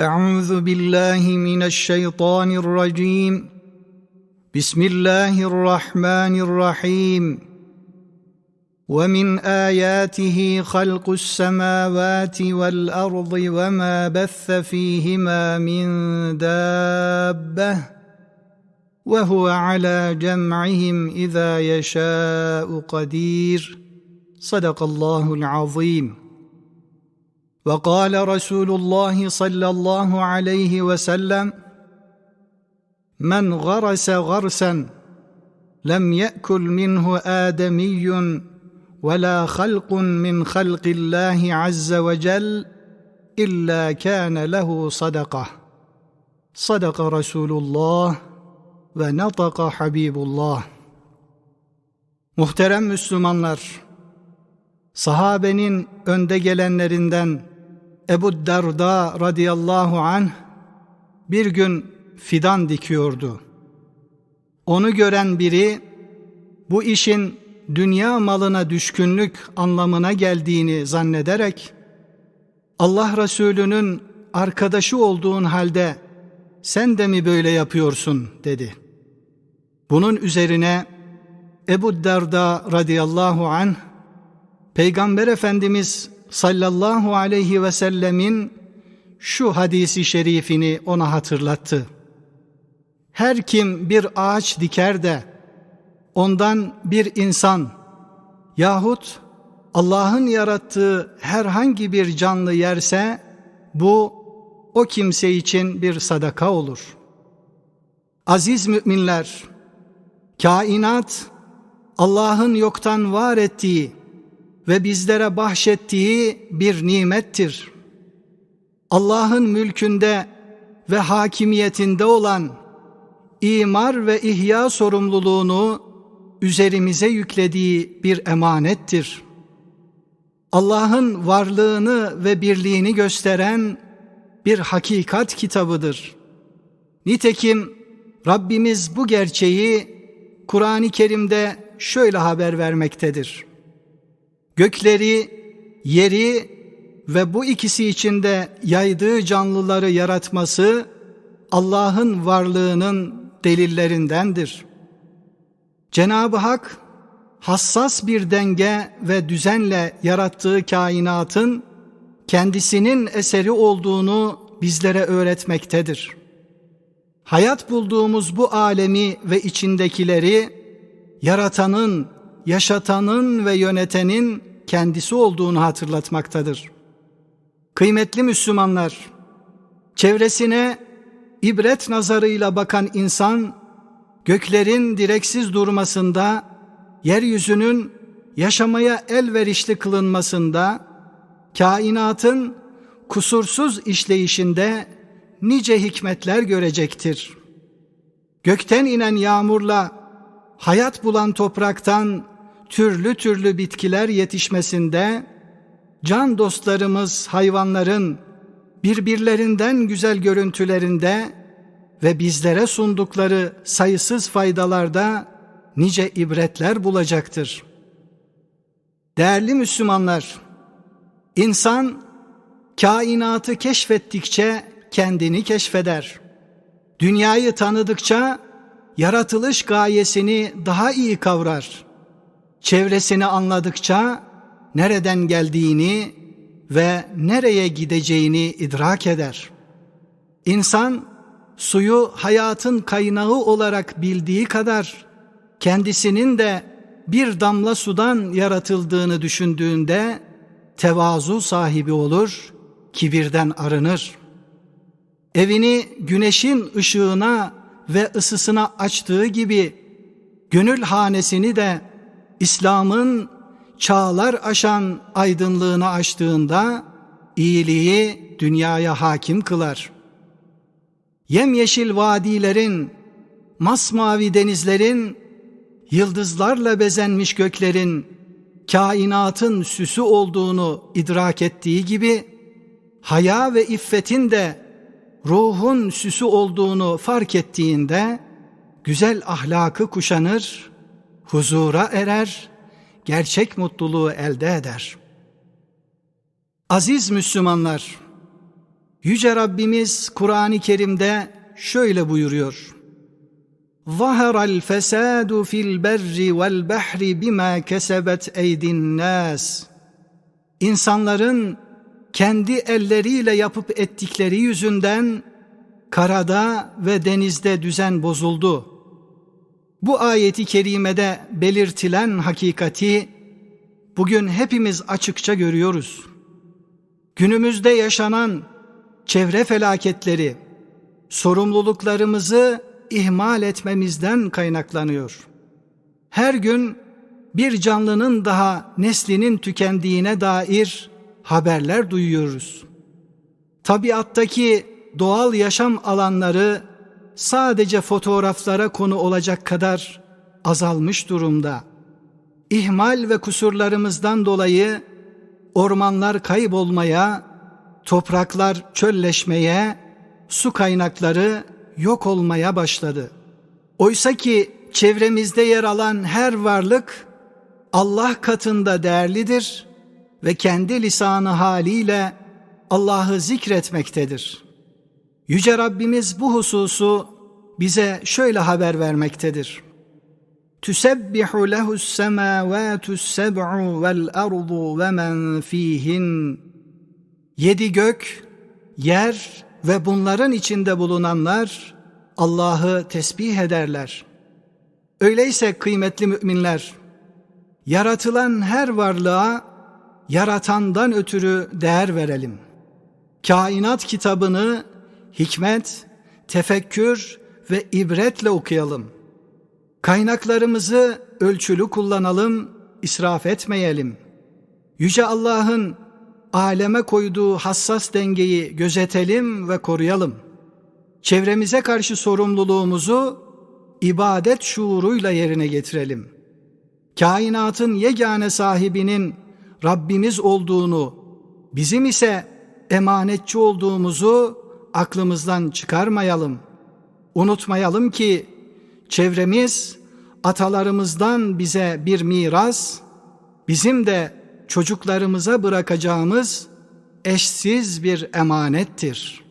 أعوذ بالله من الشيطان الرجيم. بسم الله الرحمن الرحيم. ومن آياته خلق السماوات والأرض وما بث فيهما من دابة وهو على جمعهم إذا يشاء قدير. صدق الله العظيم. وقال رسول الله صلى الله عليه وسلم من غرس غرسا لم ياكل منه ادمي ولا خلق من خلق الله عز وجل الا كان له صدقه صدق رسول الله ونطق حبيب الله Muhterem Müslümanlar, sahabenin önde gelenlerinden Ebu Derda radıyallahu anh bir gün fidan dikiyordu. Onu gören biri bu işin dünya malına düşkünlük anlamına geldiğini zannederek Allah Resulü'nün arkadaşı olduğun halde sen de mi böyle yapıyorsun dedi. Bunun üzerine Ebu Derda radıyallahu anh Peygamber Efendimiz sallallahu aleyhi ve sellemin şu hadisi şerifini ona hatırlattı. Her kim bir ağaç diker de ondan bir insan yahut Allah'ın yarattığı herhangi bir canlı yerse bu o kimse için bir sadaka olur. Aziz müminler, kainat Allah'ın yoktan var ettiği ve bizlere bahşettiği bir nimettir. Allah'ın mülkünde ve hakimiyetinde olan imar ve ihya sorumluluğunu üzerimize yüklediği bir emanettir. Allah'ın varlığını ve birliğini gösteren bir hakikat kitabıdır. Nitekim Rabbimiz bu gerçeği Kur'an-ı Kerim'de şöyle haber vermektedir. Gökleri, yeri ve bu ikisi içinde yaydığı canlıları yaratması Allah'ın varlığının delillerindendir. Cenab-ı Hak hassas bir denge ve düzenle yarattığı kainatın kendisinin eseri olduğunu bizlere öğretmektedir. Hayat bulduğumuz bu alemi ve içindekileri yaratanın, yaşatanın ve yönetenin kendisi olduğunu hatırlatmaktadır. Kıymetli Müslümanlar, çevresine ibret nazarıyla bakan insan, göklerin direksiz durmasında, yeryüzünün yaşamaya elverişli kılınmasında, kainatın kusursuz işleyişinde nice hikmetler görecektir. Gökten inen yağmurla hayat bulan topraktan türlü türlü bitkiler yetişmesinde can dostlarımız hayvanların birbirlerinden güzel görüntülerinde ve bizlere sundukları sayısız faydalarda nice ibretler bulacaktır. Değerli Müslümanlar, insan kainatı keşfettikçe kendini keşfeder. Dünyayı tanıdıkça yaratılış gayesini daha iyi kavrar. Çevresini anladıkça nereden geldiğini ve nereye gideceğini idrak eder. İnsan suyu hayatın kaynağı olarak bildiği kadar kendisinin de bir damla sudan yaratıldığını düşündüğünde tevazu sahibi olur, kibirden arınır. Evini güneşin ışığına ve ısısına açtığı gibi gönül hanesini de İslam'ın çağlar aşan aydınlığını açtığında iyiliği dünyaya hakim kılar. Yemyeşil vadilerin, masmavi denizlerin, yıldızlarla bezenmiş göklerin, kainatın süsü olduğunu idrak ettiği gibi, haya ve iffetin de ruhun süsü olduğunu fark ettiğinde, güzel ahlakı kuşanır, huzura erer, gerçek mutluluğu elde eder. Aziz Müslümanlar, Yüce Rabbimiz Kur'an-ı Kerim'de şöyle buyuruyor. ظهر الفساد في البر والبحر بما كسبت أيدي الناس İnsanların kendi elleriyle yapıp ettikleri yüzünden karada ve denizde düzen bozuldu. Bu ayeti kerimede belirtilen hakikati bugün hepimiz açıkça görüyoruz. Günümüzde yaşanan çevre felaketleri sorumluluklarımızı ihmal etmemizden kaynaklanıyor. Her gün bir canlının daha neslinin tükendiğine dair haberler duyuyoruz. Tabiattaki doğal yaşam alanları sadece fotoğraflara konu olacak kadar azalmış durumda. İhmal ve kusurlarımızdan dolayı ormanlar kaybolmaya, topraklar çölleşmeye, su kaynakları yok olmaya başladı. Oysa ki çevremizde yer alan her varlık Allah katında değerlidir ve kendi lisanı haliyle Allah'ı zikretmektedir. Yüce Rabbimiz bu hususu bize şöyle haber vermektedir. Tüsebbihu lehus semavatus seb'u vel ardu ve men fihin. Yedi gök, yer ve bunların içinde bulunanlar Allah'ı tesbih ederler. Öyleyse kıymetli müminler, yaratılan her varlığa yaratandan ötürü değer verelim. Kainat kitabını hikmet, tefekkür ve ibretle okuyalım. Kaynaklarımızı ölçülü kullanalım, israf etmeyelim. Yüce Allah'ın aleme koyduğu hassas dengeyi gözetelim ve koruyalım. Çevremize karşı sorumluluğumuzu ibadet şuuruyla yerine getirelim. Kainatın yegane sahibinin Rabbimiz olduğunu, bizim ise emanetçi olduğumuzu aklımızdan çıkarmayalım. Unutmayalım ki çevremiz atalarımızdan bize bir miras, bizim de çocuklarımıza bırakacağımız eşsiz bir emanettir.''